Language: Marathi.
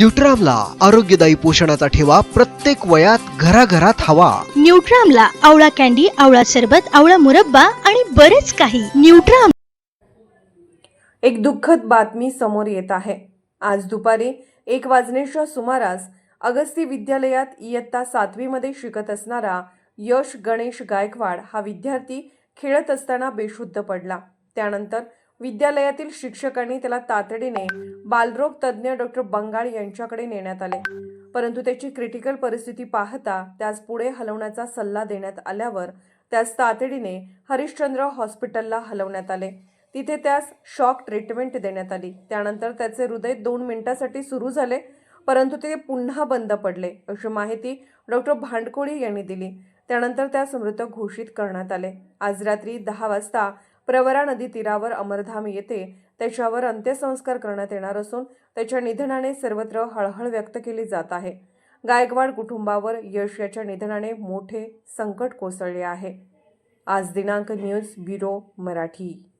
न्यूट्रामला आरोग्यदायी पोषणाचा ठेवा प्रत्येक वयात घराघरात हवा. न्यूट्रामला आवळा कॅन्डी आवळा सरबत आवळा मुरब्बा आणि बरेच काही. न्यूट्राम एक दुःखद बातमी समोर येत आहे. आज दुपारी एक वाजण्याच्या सुमारास अगस्ती विद्यालयात इयत्ता सातवीमध्ये शिकत असणारा यश गणेश गायकवाड हा विद्यार्थी खेळत असताना बेशुद्ध पडला. त्यानंतर विद्यालयातील शिक्षकांनी त्याला तातडीने बालरोग तज्ज्ञ डॉक्टर बंगाळ यांच्याकडे नेण्यात आले. परंतु त्याची क्रिटिकल परिस्थिती पाहता त्यास पुढे हलवण्याचा सल्ला देण्यात आल्यावर त्यास तातडीने हरिश्चंद्र हॉस्पिटलला हलवण्यात आले. तिथे त्यास शॉक ट्रीटमेंट देण्यात आली. त्यानंतर त्याचे हृदय दोन मिनिटासाठी सुरू झाले परंतु ते पुन्हा बंद पडले अशी माहिती डॉक्टर भांडकोळी यांनी दिली. त्यानंतर त्यास मृत घोषित करण्यात आले. आज रात्री दहा वाजता प्रवरा नदी तीरावर अमरधाम येथे त्याच्यावर अंत्यसंस्कार करण्यात येणार असून त्याच्या निधनाने सर्वत्र हळहळ व्यक्त केली जात आहे. गायकवाड कुटुंबावर यश याच्या निधनाने मोठे संकट कोसळले आहे. आज दिनांक न्यूज ब्युरो मराठी.